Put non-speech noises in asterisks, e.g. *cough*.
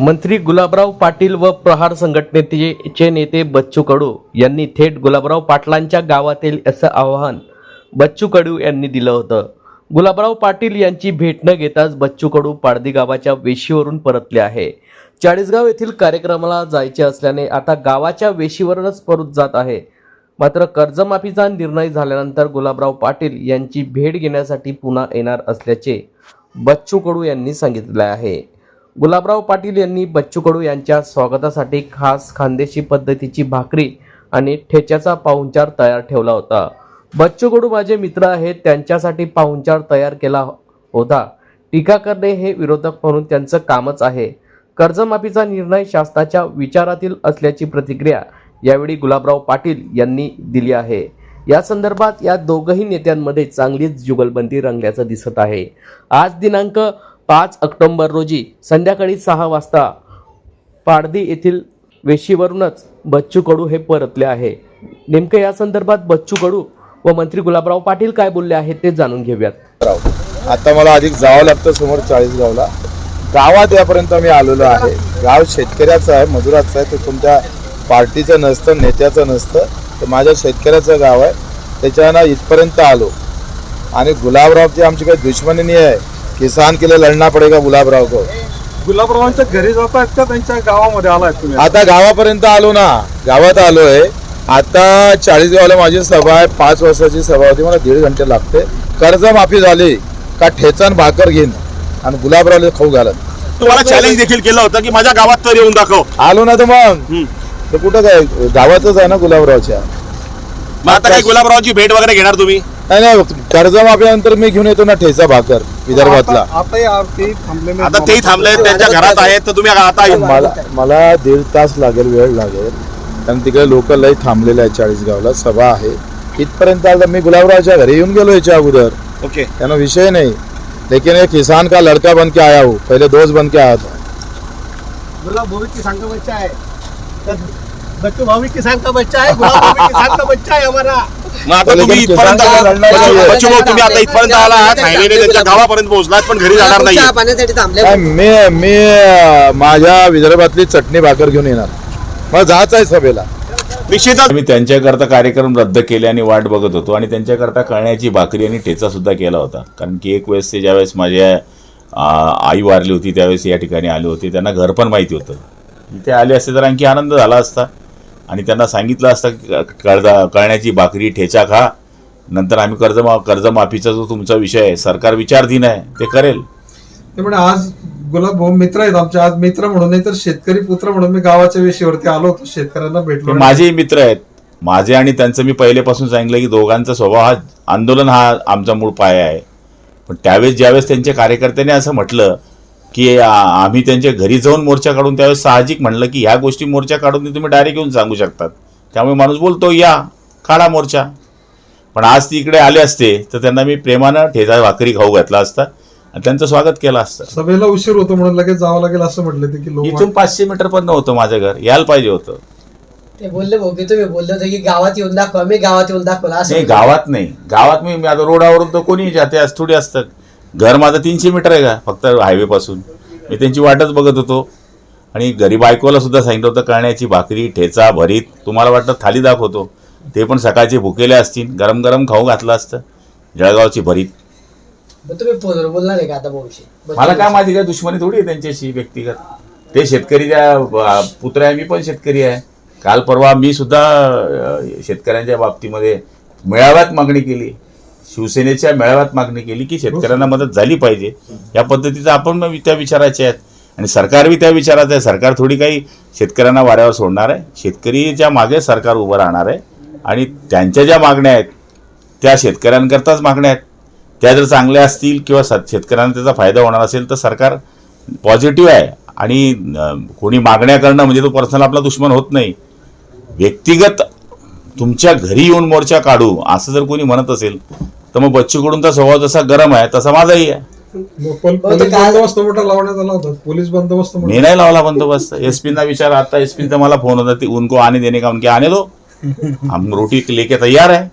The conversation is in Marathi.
मंत्री गुलाबराव पाटील व प्रहार संघटनेचे नेते बच्चू कडू यांनी थेट गुलाबराव पाटलांच्या गावातील असं आवाहन बच्चू कडू यांनी दिलं होतं. गुलाबराव पाटील यांची भेट न घेताच बच्चू कडू पाडदी गावाच्या वेशीवरून परतले आहे. चाळीसगाव येथील कार्यक्रमाला जायचे असल्याने आता गावाच्या वेशीवरूनच परत जात आहे. मात्र कर्जमाफीचा निर्णय झाल्यानंतर गुलाबराव पाटील यांची भेट घेण्यासाठी पुन्हा येणार असल्याचे बच्चू कडू यांनी सांगितले आहे. गुलाबराव पाटील यांनी बच्चू कडू यांच्या स्वागतासाठी खास खानदेशी पद्धतीची भाकरी आणि ठेच्याचा पाहुणचार तयार ठेवला होता. बच्चू कडू माझे मित्र आहेत त्यांच्यासाठी पाहुणचार तयार केला होता. टीका करणे हे विरोधक म्हणून त्यांचं कामच आहे. कर्जमाफीचा निर्णय शासनाच्या विचारातील असल्याची प्रतिक्रिया यावेळी गुलाबराव पाटील यांनी दिली आहे. या संदर्भात या दोघही नेत्यांमध्ये चांगलीच जुगलबंदी रंगल्याचं दिसत आहे. आज दिनांक पाच ऑक्टोंबर रोजी संध्याकाळी सहा वाजता पाडदी येथील वेशीवरूनच बच्चू कडू हे परतले आहे. नेमकं या संदर्भात बच्चू कडू व मंत्री गुलाबराव पाटील काय बोलले आहेत ते जाणून घेऊयात. राव आता मला अधिक जावं लागतं समोर चाळीसगावला गावात यापर्यंत मी आलेलो आहे. गाव शेतकऱ्याचं आहे मजुराचं आहे ते कोणत्या पार्टीचं नसतं नेत्याचं नसतं. ते माझ्या शेतकऱ्याचं गाव आहे. त्याच्यानं इथपर्यंत आलो. आणि गुलाबरावची आमची काही दुश्मनी नाही आहे. किसान के लिए लढना पडेगा गुलाबराव को। गुलाबरावांच्या घरी जात आहेत का? त्यांच्या गावामध्ये आलाय तुम्ही? आता गावापर्यंत आलो ना गावात आलोय. आता चाळीस गावाला माझी सभा आहे पाच वर्षाची सभा होती मला दीड घंटे लागते. कर्जमाफी झाली का ठेचण भाकर घेईन आणि गुलाबरावला खाऊ घालत. तुम्हाला चॅलेंज देखील केलं होतं की माझ्या गावात तर येऊन दाखव. आलो ना तर मग. तर कुठं काय? गावातच आहे ना गुलाबरावच्या. मग आता काय गुलाबरावची भेट वगैरे घेणार तुम्ही? नाही नाही कर्जमाफीनंतर मी घेऊन येतो ना ठेचा भाकर विदर्भातला. आता- आता ते आता थांबले त्यांच्या घरात आहेत तर तुम्ही आता मला मला दीड तास लागेल वेळ लागेल. कारण तिकडे लोक लय थांबलेले आहे चाळीसगावला सभा आहे. इथपर्यंत आलं मी गुलाबरावच्या घरी येऊन गेलो याच्या अगोदर. ओके. त्यानं विषय नहीं. लेकिन ये किसान का लड़का बन के आया हूँ पहले दोस्त बन के आया था. गुलाब भौमिक किसान का बच्चा है किसान का बच्चा है गुलाब किसान का बच्चा है हमारा मग आता लेकिन तुम्ही इथपर्यंत किसान आलात. लढणार बच्चू- नाहीये. बच्चू भाऊ, तुम्ही आता इथपर्यंत आला आहात हायवेने त्यांच्या गावापर्यंत पोहोचलात पण घरी जाणार नाही चहा पाण्यासाठी थांबले काय मी मी अं, माझ्या विदर्भातली चटणी भाकर घेऊन येणार. मला जायचं आहे सभेला. निश्चितच. मी त्यांच्याकरता कार्यक्रम रद्द केले आणि वाट बघत होतो आणि त्यांच्याकरता कळण्याची भाकरी आणि ठेचा सुद्धा केला होता. कारण की एक वेळेस ते ज्यावेळेस माझ्या आ, आई वारली होती त्यावेळेस या ठिकाणी आले होते. त्यांना घर पण माहिती होतं. ते आले असते तर आणखी आनंद झाला असता. आणि त्यांना सांगितलं असतं कळदा कळण्याची भाकरी ठेचा खा. नंतर आम्ही कर्जमा कर्जमाफीचा जो तुमचा विषय आहे सरकार विचारधीन आहे ते करेल. ते म्हणे आज गुलाब भाऊ मित्र आहेत आमचे. आज मित्र म्हणून नाही तर शेतकरी पुत्र म्हणून मी गावाच्या वेशीवरती आलो होतो. शेतकऱ्यांना भेटलो माझेही मित्र आहेत. माझे आणि त्यांचं मी पहिलेपासून सांगितलं की दोघांचा स्वभाव हा आंदोलन हा आमचा मूळ पाया आहे. पण त्यावेळेस ज्यावेळेस त्यांच्या कार्यकर्त्यांनी असं म्हटलं की आम्ही त्यांच्या घरी जाऊन मोर्चा काढून त्यावेळेस साहजिक म्हणलं की ह्या गोष्टी मोर्चा काढून तुम्ही डायरेक्ट येऊन सांगू शकतात. त्यामुळे माणूस बोलतो या काढा मोर्चा. पण आज ती इकडे आले असते तर त्यांना मी प्रेमानं ठेचा भाकरी खाऊ घातला असता आणि त्यांचं स्वागत केलं असतं. सभेला उशीर होतो म्हणून लगेच जावं लागेल असं म्हटले ते की इथून पाचशे मीटर पण नव्हतं माझं घर यायला पाहिजे होतं. ते बोलले भाऊ की तुम्ही बोलले होते की गावात येऊन दाखवा मी गावात येऊन दाखवला असं. गावात नाही. गावात मी मी आता रोडावरून तर कोणी जाते आज थोडी असतं घर माझं तीनशे मीटर आहे का? फक्त हायवे पासून मी त्यांची वाटच बघत होतो. आणि घरी बायकोला सुद्धा सांगितलं होतं कळण्याची भाकरी ठेचा भरीत तुम्हाला वाटतं थाली दाखवतो. ते पण सकाळचे भुकेले असतील. गरम गरम खाऊ घातलं असतं. जळगावची भरीत. मला काय माझी काय दुश्मनी थोडी आहे त्यांच्याशी व्यक्तिगत. ते शेतकरीच्या अं, पुत्र आहे मी पण शेतकरी आहे. काल परवा मी सुद्धा शेतकऱ्यांच्या बाबतीमध्ये मेळाव्यात मागणी केली. शिवसेनेच्या मेळाव्यात मागणी केली की शेतकऱ्यांना मदत झाली पाहिजे. या पद्धतीचं आपण त्या विचाराचे आहेत. आणि सरकार बी त्या विचाराचं आहे. सरकार थोडी काही शेतकऱ्यांना वाऱ्यावर सोडणार आहे. शेतकरीच्या मागे सरकार उभं राहणार आहे. आणि त्यांच्या ज्या मागण्या आहेत त्या शेतकऱ्यांकरताच मागण्या आहेत. त्या जर चांगल्या असतील किंवा सत शेतकऱ्यांना त्याचा फायदा होणार असेल तर सरकार पॉझिटिव्ह आहे. आणि कोणी मागण्या करणं म्हणजे तो पर्सनल आपला दुश्मन होत नाही. व्यक्तिगत तुमच्या घरी येऊन मोर्चा काढू असं जर कोणी म्हणत असेल तर मग बच्चूकडून स्वभाव जसा गरम आहे तसा माझाही आहे. पोल- पोलीस बंदोबस्त मोठा लावण्यात आला होता. पोलीस बंदोबस्त मोठा. मी नाही लावला बंदोबस्त. एसपी ना विचार आता एसपी मला फोन होता ती उनको आने देने का उनके आने दो. *laughs* हम रोटी लेके तैयार है